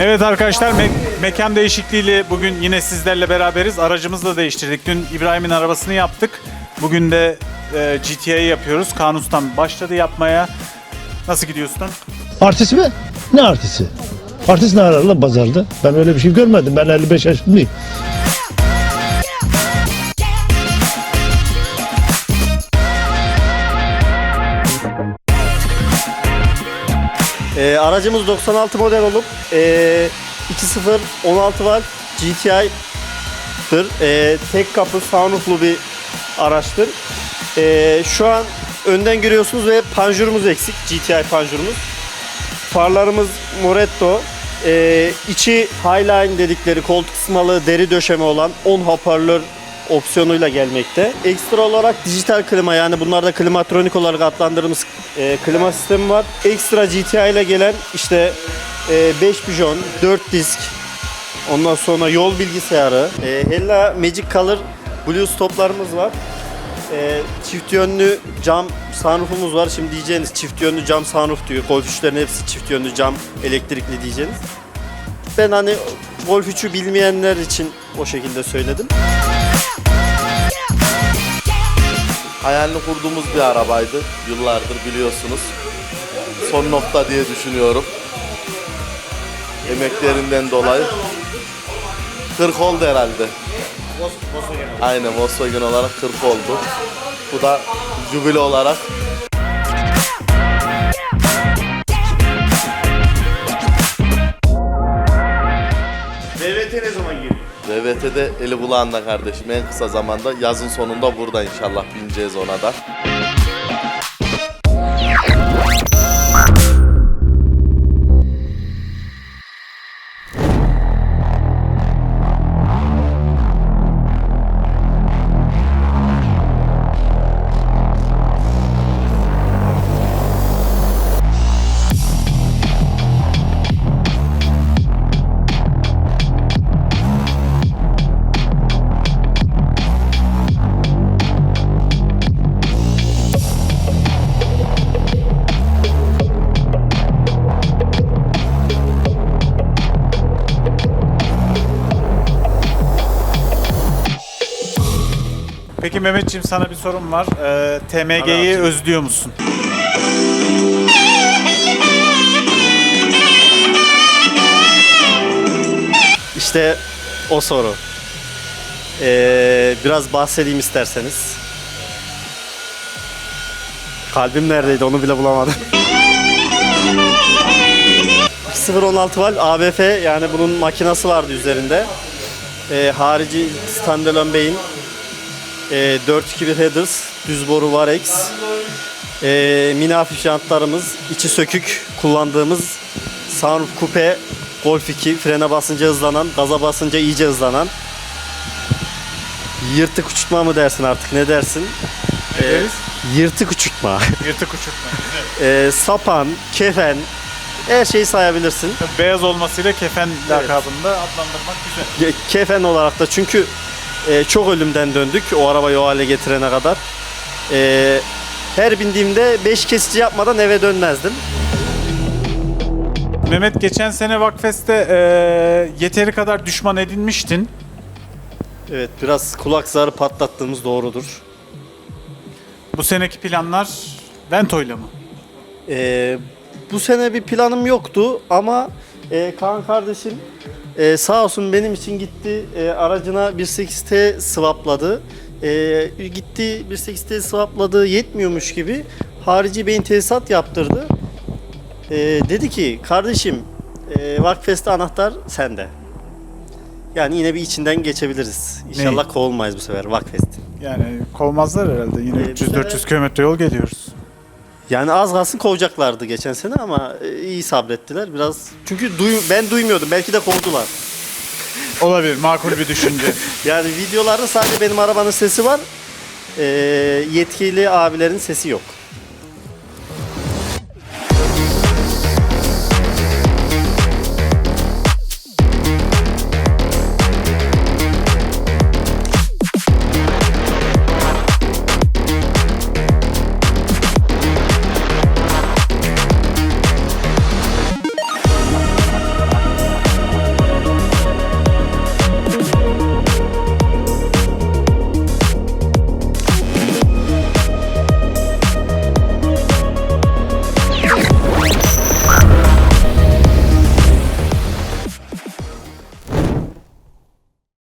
Evet arkadaşlar me- mekan değişikliğiyle bugün yine sizlerle beraberiz. Aracımızı da değiştirdik. Dün İbrahim'in arabasını yaptık. Bugün de e, GTA'yı yapıyoruz. Kanus'tan başladı yapmaya. Nasıl gidiyorsun? Artist mi? Ne artisti? Artist ne arar lan pazarda? Ben öyle bir şey görmedim. Ben 55 yaşındayım. Ee, aracımız 96 model olup e, 2.0 16 var GTI'dir. E, tek kapı sunrooflu bir araçtır. E, şu an önden görüyorsunuz ve panjurumuz eksik. GTI panjurumuz. Farlarımız Moretto. E, içi Highline dedikleri koltuk ısımalı deri döşeme olan 10 hoparlör opsiyonuyla gelmekte. Ekstra olarak dijital klima yani bunlarda klimatronik olarak adlandırdığımız e, klima sistemi var. Ekstra GTI ile gelen işte 5 pijon, 4 disk, ondan sonra yol bilgisayarı, e, Hella Magic Color Blue stoplarımız var. E, çift yönlü cam sunroofumuz var. Şimdi diyeceğiniz çift yönlü cam sunroof diyor. Golf 3'lerin hepsi çift yönlü cam elektrikli diyeceğiniz. Ben hani Golf 3'ü bilmeyenler için o şekilde söyledim. Hayalini kurduğumuz bir arabaydı. Yıllardır biliyorsunuz. Son nokta diye düşünüyorum. Emeklerinden dolayı. 40 oldu herhalde. Aynen Volkswagen olarak 40 oldu. Bu da jubile olarak DVT ne zaman geliyor? VVT'de eli kulağında kardeşim en kısa zamanda yazın sonunda burada inşallah bineceğiz ona da. Peki Mehmetciğim sana bir sorum var. Ee, TMG'yi özlüyor musun? İşte o soru. Ee, biraz bahsedeyim isterseniz. Kalbim neredeydi onu bile bulamadım. 016 var ABF yani bunun makinası vardı üzerinde. Ee, harici standalone beyin. Ee, 421 headers, düz boru Varex. Ee, mini hafif jantlarımız, içi sökük kullandığımız sunroof coupe Golf 2 frene basınca hızlanan, gaza basınca iyice hızlanan. Yırtık uçurtma mı dersin artık ne dersin? Ne deriz? Yırtık uçurtma. Yırtık uçurtma. Ee, sapan, kefen, her şeyi sayabilirsin. Beyaz olmasıyla kefen lakabında adlandırmak güzel. Kefen olarak da çünkü e, çok ölümden döndük o arabayı o hale getirene kadar. E, her bindiğimde 5 kesici yapmadan eve dönmezdim. Mehmet geçen sene Vakfest'te e, yeteri kadar düşman edinmiştin. Evet biraz kulak zarı patlattığımız doğrudur. Bu seneki planlar Vento'yla mı? Ee, bu sene bir planım yoktu ama e, Kaan kardeşim e, sağ olsun benim için gitti e, aracına 1.8T swapladı. E, gitti 1.8T swapladı yetmiyormuş gibi harici beyin tesisat yaptırdı. E, dedi ki kardeşim e, Vakfest'te anahtar sende. Yani yine bir içinden geçebiliriz. İnşallah kovulmayız bu sefer Vakfest'in. Yani kovmazlar herhalde. Yine Ee, bu sene- 300-400 kilometre yol geliyoruz. Yani az kalsın kovacaklardı geçen sene ama e, iyi sabrettiler biraz. Çünkü duy- ben duymuyordum. Belki de kovdular. Olabilir, makul bir düşünce. Yani videolarda sadece benim arabanın sesi var. E, yetkili abilerin sesi yok.